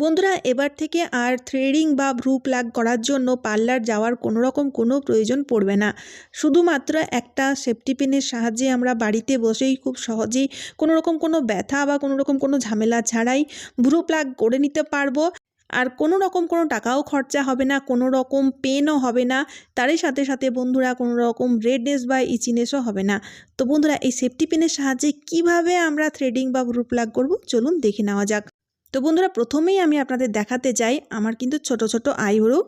বন্ধুরা, এবার থেকে আর থ্রেডিং বা ভ্রু প্লাগ করার জন্য পার্লার যাওয়ার কোনো রকম কোনো প্রয়োজন পড়বে না। শুধুমাত্র একটা সেফটি পিনের সাহায্যে আমরা বাড়িতে বসেই খুব সহজেই কোনো রকম কোনো ব্যথা বা কোনো রকম কোনো ঝামেলা ছাড়াই ভ্রু প্লাগ করে নিতে পারব। আর কোনো রকম কোনো টাকাও খরচা হবে না কোনো রকম পেনও হবে না, তারই সাথে সাথে বন্ধুরা কোনো রকম রেডনেস বা ইচিনেসও হবে না। তো বন্ধুরা, এই সেফটি পেনের সাহায্যে কীভাবে আমরা থ্রেডিং বা ভ্রু প্লাগ করব? চলুন দেখে নেওয়া যাক। তো বন্ধুরা প্রথমেই আমি আপনাদের দেখাতে চাই, আমার কিন্তু ছোট ছোট আইব্রো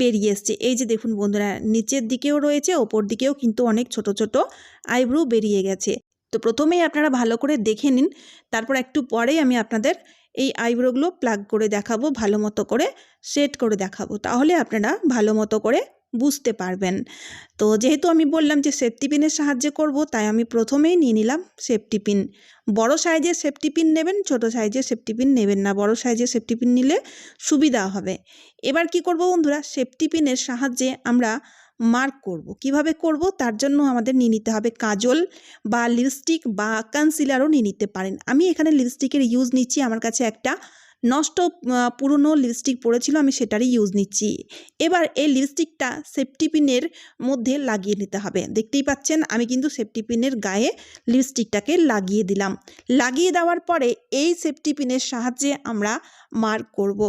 বেরিয়ে এসছে। এই যে দেখুন বন্ধুরা, নিচের দিকেও রয়েছে, ওপর দিকেও কিন্তু অনেক ছোট ছোট আইব্রো বেরিয়ে গেছে। তো প্রথমেই আপনারা ভালো করে দেখে নিন, তারপর একটু পরেই আমি আপনাদের এই আইব্রোগুলো প্লাগ করে দেখাবো, ভালো মতো করে সেট করে দেখাবো। তাহলে আপনারা ভালো মতো করে বুঝতে পারবেন। তো যেহেতু আমি বললাম যে সেফটি পিনের সাহায্যে করব, তাই আমি প্রথমেই নিয়ে নিলাম সেফটি পিন বড় সাইজের সেফটি পিন নেবেন, ছোট সাইজের সেফটি পিন নেবেন না। বড় সাইজের সেফটি পিন নিলে সুবিধা হবে। এবার কি করব বন্ধুরা সেফটি পিনের সাহায্যে আমরা মার্ক করব। কীভাবে করব? তার জন্য আমাদের নিয়ে নিতে হবে কাজল বা লিপস্টিক বা কনসিলারও নিয়ে নিতে পারেন। আমি এখানে লিপস্টিকের ইউজ নিচ্ছি। আমার কাছে একটা নষ্ট পুরনো লিপস্টিক পড়েছিল আমি সেটারই ইউজ নিচ্ছি। এবার এই লিপস্টিকটা সেফটি পিনের মধ্যে লাগিয়ে নিতে হবে। দেখতেই পাচ্ছেন, আমি কিন্তু সেফটি পিনের গায়ে লিপস্টিকটাকে লাগিয়ে দিলাম। লাগিয়ে দেওয়ার পরে এই সেফটি পিনের সাহায্যে আমরা মার্ক করব।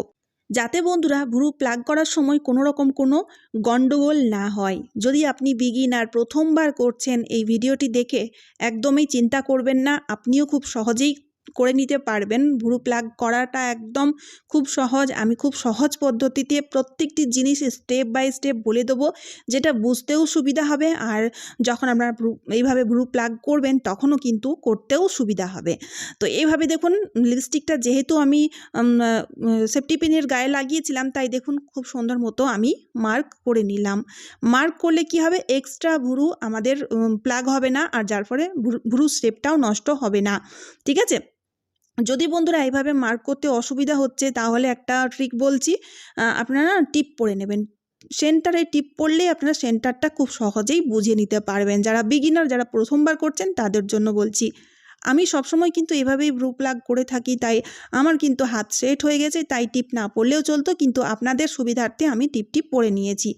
যাতে বন্ধুরা, ভ্রু প্লাগ করার সময় কোনো রকম কোনো গণ্ডগোল না হয়। যদি আপনি বিগিনার প্রথমবার করছেন এই ভিডিওটি দেখে, একদমই চিন্তা করবেন না। আপনিও খুব সহজেই করে নিতে পারবেন। ভ্রু প্লাগ করাটা একদম খুব সহজ। আমি খুব সহজ পদ্ধতিতে প্রত্যেকটি জিনিস স্টেপ বাই স্টেপ বলে দেবো, যেটা বুঝতেও সুবিধা হবে। আর যখন আপনারা এইভাবে ভ্রু প্লাগ করবেন, তখনও কিন্তু করতেও সুবিধা হবে। তো এইভাবে দেখুন লিপস্টিকটা যেহেতু আমি সেফটি পিনের গায়ে লাগিয়েছিলাম, তাই দেখুন খুব সুন্দর মতো আমি মার্ক করে নিলাম। মার্ক করলে কি হবে? এক্সট্রা ভুরু আমাদের প্লাগ হবে না, আর যার ফলে ভ্রু স্টেপটাও নষ্ট হবে না। ঠিক আছে? যদি বন্ধুরা এইভাবে মার্ক করতে অসুবিধা হচ্ছে, তাহলে একটা ট্রিক বলছি আপনারা টিপ পরে নেবেন। সেন্টারে টিপ পড়লেই আপনারা সেন্টারটা খুব সহজেই বুঝে নিতে পারবেন। যারা বিগিনার যারা প্রথমবার করছেন, তাদের জন্য বলছি, আমি সবসময় কিন্তু এভাবেই ব্রু প্লাগ করে থাকি, তাই আমার কিন্তু হাত সেট হয়ে গেছে, তাই টিপ না পড়লেও চলতো, কিন্তু আপনাদের সুবিধার্থে আমি টিপ টিপ পরে নিয়েছি।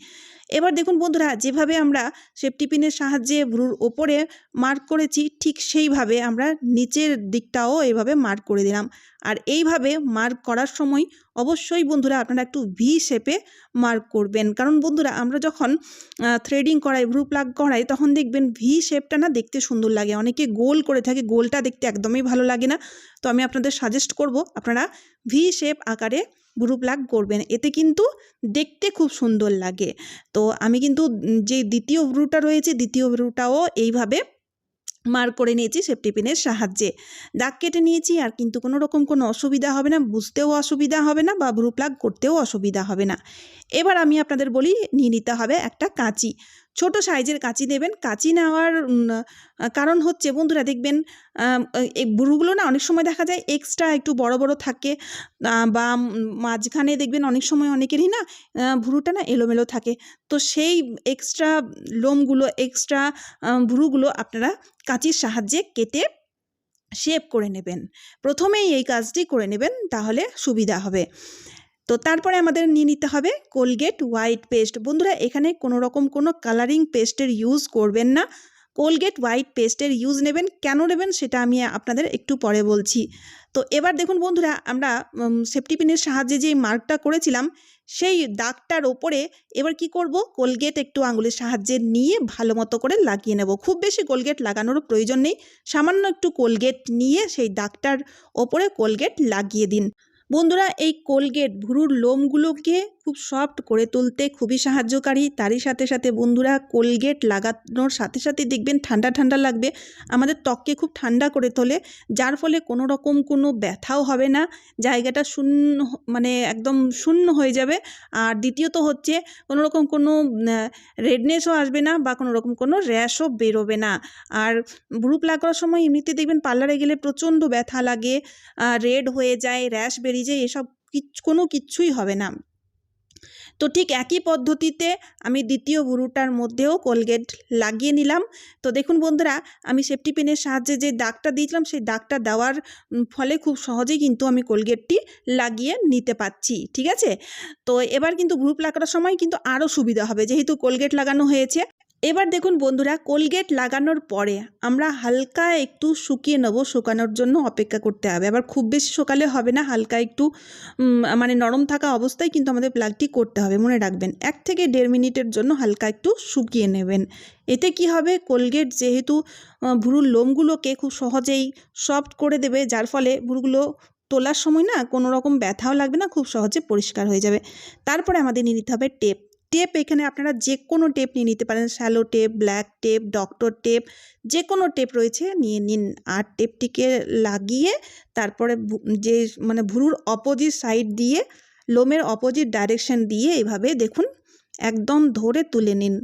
এবার দেখুন বন্ধুরা, যেভাবে আমরা সেফটি পিনের সাহায্যে ভ্রুর ওপরে মার্ক করেছি, ঠিক সেইভাবে আমরা নিচের দিকটাও এভাবে মার্ক করে দিলাম। আর এইভাবে মার্ক করার সময় অবশ্যই বন্ধুরা আপনারা একটু ভি শেপে মার্ক করবেন। কারণ বন্ধুরা, আমরা যখন থ্রেডিং করাই, ভ্রু প্লাগ করাই, তখন দেখবেন ভি শেপটা না দেখতে সুন্দর লাগে। অনেকে গোল করে থাকে, গোলটা দেখতে একদমই ভালো লাগে না। তো আমি আপনাদের সাজেস্ট করব, আপনারা ভি শেপ আকারে ভ্রু প্লাগ করবেন। এতে কিন্তু দেখতে খুব সুন্দর লাগে। তো আমি কিন্তু যে দ্বিতীয় ভ্রুটা রয়েছে, দ্বিতীয় ভ্রুটাও এইভাবে মার্ক করে নিয়েছি সেফটি পিনের সাহায্যে। দাগ কেটে নিয়েছি, আর কিন্তু কোনো রকম কোনো অসুবিধা হবে না, বুঝতেও অসুবিধা হবে না বা ভ্রু প্লাগ করতেও অসুবিধা হবে না। এবার আমি আপনাদের বলি, নিয়ে নিতে হবে একটা কাঁচি। ছোট সাইজের কাঁচি নেবেন। কাঁচি নেওয়ার কারণ হচ্ছে বন্ধুরা দেখবেন এই ভ্রুগুলো না অনেক সময় দেখা যায় এক্সট্রা একটু বড় বড় থাকে। বা মাঝখানে দেখবেন অনেক সময় অনেকেরই না ভ্রুটা না এলোমেলো থাকে। তো সেই এক্সট্রা লোমগুলো এক্সট্রা ভ্রুগুলো আপনারা কাঁচির সাহায্যে কেটে শেপ করে নেবেন। প্রথমেই এই কাজটি করে নেবেন, তাহলে সুবিধা হবে। তো তারপরে আমাদের নিয়ে নিতে হবে কোলগেট হোয়াইট পেস্ট বন্ধুরা, এখানে কোনো রকম কোনো কালারিং পেস্টের ইউজ করবেন না। কোলগেট হোয়াইট পেস্টের ইউজ নেবেন। কেন নেবেন সেটা আমি আপনাদের একটু পরে বলছি। তো এবার দেখুন বন্ধুরা, আমরা সেফটি পিনের সাহায্যে যে মার্কটা করেছিলাম, সেই দাগটার ওপরে এবার কি করব? কোলগেট একটু আঙুলের সাহায্যে নিয়ে ভালো মতো করে লাগিয়ে নেব। খুব বেশি কোলগেট লাগানোর প্রয়োজন নেই। সামান্য একটু কোলগেট নিয়ে সেই দাগটার ওপরে কোলগেট লাগিয়ে দিন। বন্ধুরা, এই কোলগেট ভুরুর লোমগুলোকে খুব সফট করে তুলতে খুবই সাহায্যকারী। তারই সাথে সাথে বন্ধুরা, কোলগেট লাগানোর সাথে সাথে দেখবেন ঠান্ডা ঠান্ডা লাগবে। আমাদের ত্বককে খুব ঠান্ডা করে তোলে, যার ফলে কোনো রকম কোনো ব্যথাও হবে না। জায়গাটা শূন্য মানে একদম শূন্য হয়ে যাবে। আর দ্বিতীয়ত হচ্ছে, কোনো রকম কোনো রেডনেসও আসবে না বা কোনো রকম কোনো র্যাশও বেরোবে না। আর ভ্রু প্লাগ করার সময় এমনিতে দেখবেন পার্লারে গেলে প্রচণ্ড ব্যথা লাগে রেড হয়ে যায়, র্যাশ বেরিয়ে যায় এসব কোনো কিচ্ছুই হবে না। তো ঠিক একই পদ্ধতিতে আমি দ্বিতীয় ভুরুটার মধ্যেও কোলগেট লাগিয়ে নিলাম। তো দেখুন বন্ধুরা, আমি সেফটি পেনের সাহায্যে যে দাগটা দিয়েছিলাম, সেই দাগটা দেওয়ার ফলে খুব সহজেই কিন্তু আমি কোলগেটটি লাগিয়ে নিতে পারছি, ঠিক আছে? তো এবার কিন্তু ভ্রু প্লাক করার সময় কিন্তু আরও সুবিধা হবে, যেহেতু কোলগেট লাগানো হয়েছে। এবার দেখুন বন্ধুরা, কোলগেট লাগানোর পরে আমরা হালকা একটু শুকিয়ে নেব, শুকানোর জন্য অপেক্ষা করতে হবে। আবার খুব বেশি শুকালে হবে না, হালকা একটু মানে নরম থাকা অবস্থায় কিন্তু আমাদের প্লাগটি করতে হবে, মনে রাখবেন। এক থেকে দেড় মিনিটের জন্য হালকা একটু শুকিয়ে নেবেন। এতে কি হবে? কোলগেট যেহেতু ভুরুর লোমগুলোকে খুব সহজেই সফট করে দেবে, যার ফলে ভুরুগুলো তোলার সময় না কোনো রকম ব্যথাও লাগবে না, খুব সহজে পরিষ্কার হয়ে যাবে। তারপরে আমাদের নিয়ে নিতে হবে টেপ। টেপ এখানে আপনারা যে কোনো টেপ নিয়ে নিতে পারেন। Cello tape, black tape, doctor tape যে কোনো টেপ রয়েছে, নিয়ে নিন। আর টেপটিকে লাগিয়ে তারপরে যে মানে ভুরুর অপোজিট সাইড দিয়ে, লোমের অপোজিট ডাইরেকশন দিয়ে এভাবে দেখুন, একদম ধরে তুলে নিন।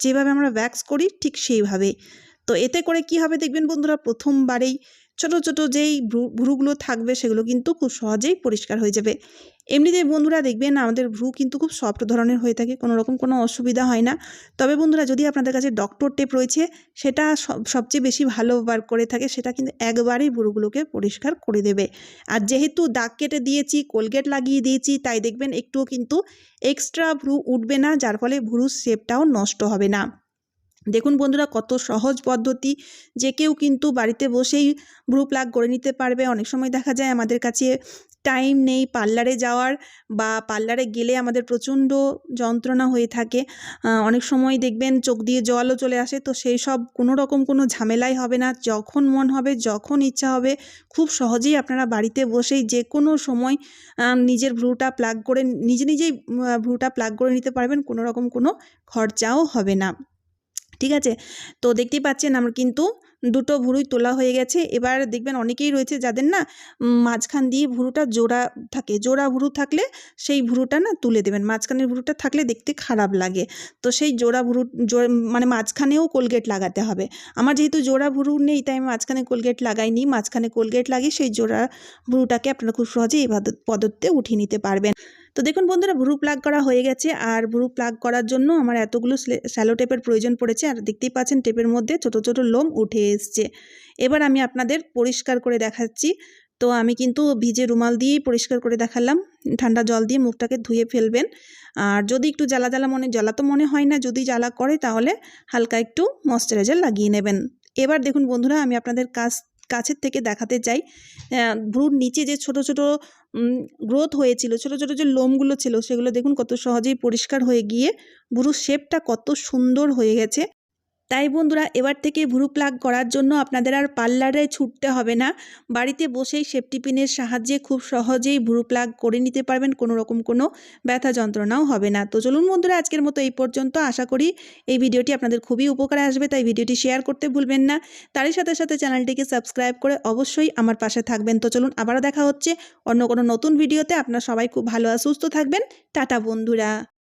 যেভাবে আমরা ভ্যাক্স করি ঠিক সেইভাবে। তো এতে করে কি হবে দেখবেন বন্ধুরা, প্রথমবারেই ছোট ছোট যেই ভ্রু- ভ্রুগুলো থাকবে সেগুলো কিন্তু খুব সহজেই পরিষ্কার হয়ে যাবে। এমনিতে বন্ধুরা দেখবেন আমাদের ভ্রু কিন্তু খুব সফট ধরনের হয়ে থাকে, কোনো রকম কোনো অসুবিধা হয় না। তবে বন্ধুরা যদি আপনাদের কাছে ডক্টর টেপ রয়েছে, সেটা সব- সবচেয়ে বেশি ভালো করে থাকে, সেটা কিন্তু একবারেই ভ্রুগুলোকে পরিষ্কার করে দেবে। আর যেহেতু দাগ কেটে দিয়েছি, কোলগেট লাগিয়ে দিয়েছি, তাই দেখবেন একটুও কিন্তু এক্সট্রা ভ্রু উঠবে না, যার ফলে ভ্রুর শেপটাও নষ্ট হবে না। দেখুন বন্ধুরা, কত সহজ পদ্ধতি যে কেউ কিন্তু বাড়িতে বসেই ভ্রু প্লাগ করে নিতে পারবে। অনেক সময় দেখা যায় আমাদের কাছে টাইম নেই পার্লারে যাওয়ার বা পার্লারে গেলে আমাদের প্রচণ্ড যন্ত্রণা হয়ে থাকে। অনেক সময় দেখবেন চোখ দিয়ে জলও চলে আসে, তো সেই সব কোনো রকম কোনো ঝামেলাই হবে না। যখন মন হবে, যখন ইচ্ছা হবে, খুব সহজেই আপনারা বাড়িতে বসেই যে কোনো সময় নিজের ভ্রুটা প্লাগ করে, নিজে নিজেই ভ্রুটা প্লাগ করে নিতে পারবেন। কোনো রকম কোনো খরচাও হবে না। ঠিক আছে? তো দেখতেই পাচ্ছেন আমার কিন্তু দুটো ভুরুই তোলা হয়ে গেছে। এবার দেখবেন অনেকেই রয়েছে যাদের না মাঝখান দিয়ে ভুরুটা জোড়া থাকে। জোড়া ভুরু থাকলে সেই ভুরুটা না তুলে দেবেন। মাঝখানের ভুরুটা থাকলে দেখতে খারাপ লাগে। তো সেই জোড়া ভুরু মানে মাঝখানেও কোলগেট লাগাতে হবে। আমার যেহেতু জোড়া ভুরু নেই, তাই আমি মাঝখানে কোলগেট লাগাইনি। মাঝখানে কোলগেট লাগিয়ে সেই জোড়া ভুরুটাকে আপনারা খুব সহজেই এই পদ্ধ- পদ্ধতিতে উঠিয়ে নিতে পারবেন। তো দেখুন বন্ধুরা, ভ্রু প্লাগ করা হয়ে গেছে। আর ভ্রু প্লাগ করার জন্য আমার এতগুলো স্যালো টেপের প্রয়োজন পড়েছে। আর দেখতেই পাচ্ছেন টেপের মধ্যে ছোট ছোট লোম উঠে এসছে। এবার আমি আপনাদের পরিষ্কার করে দেখাচ্ছি। তো আমি কিন্তু ভিজে রুমাল দিয়েই পরিষ্কার করে দেখালাম। ঠান্ডা জল দিয়ে মুখটাকে ধুয়ে ফেলবেন। আর যদি একটু জ্বালা জ্বালা মনে, জ্বালা তো মনে হয় না, যদি জ্বালা করে তাহলে হালকা একটু ময়শ্চারাইজার লাগিয়ে নেবেন। এবার দেখুন বন্ধুরা, আমি আপনাদের কাছ কাছের থেকে দেখাতে চাই। ভ্রুর নিচে যে ছোট ছোট গ্রোথ হয়েছিল, ছোট ছোট যে লোমগুলো ছিল, সেগুলো দেখুন কত সহজেই পরিষ্কার হয়ে গিয়ে ভ্রুর শেপটা কত সুন্দর হয়ে গেছে। তাই বন্ধুরা, এবার থেকে ভ্রু প্লাগ করার জন্য আপনাদের আর পার্লারে ছুটতে হবে না। বাড়িতে বসেই সেফটি পিনের সাহায্যে খুব সহজেই ভ্রু প্লাগ করে নিতে পারবেন, কোনো রকম কোনো ব্যথা যন্ত্রণাও হবে না। তো চলুন বন্ধুরা, আজকের মতো এই পর্যন্ত আশা করি এই ভিডিওটি আপনাদের খুবই উপকারে আসবে, তাই ভিডিওটি শেয়ার করতে ভুলবেন না। তারই সাথে সাথে চ্যানেলটিকে সাবস্ক্রাইব করে অবশ্যই আমার পাশে থাকবেন। তো চলুন আবারও দেখা হচ্ছে অন্য কোনো নতুন ভিডিওতে। আপনারা সবাই খুব ভালো আর সুস্থ থাকবেন। টাটা বন্ধুরা।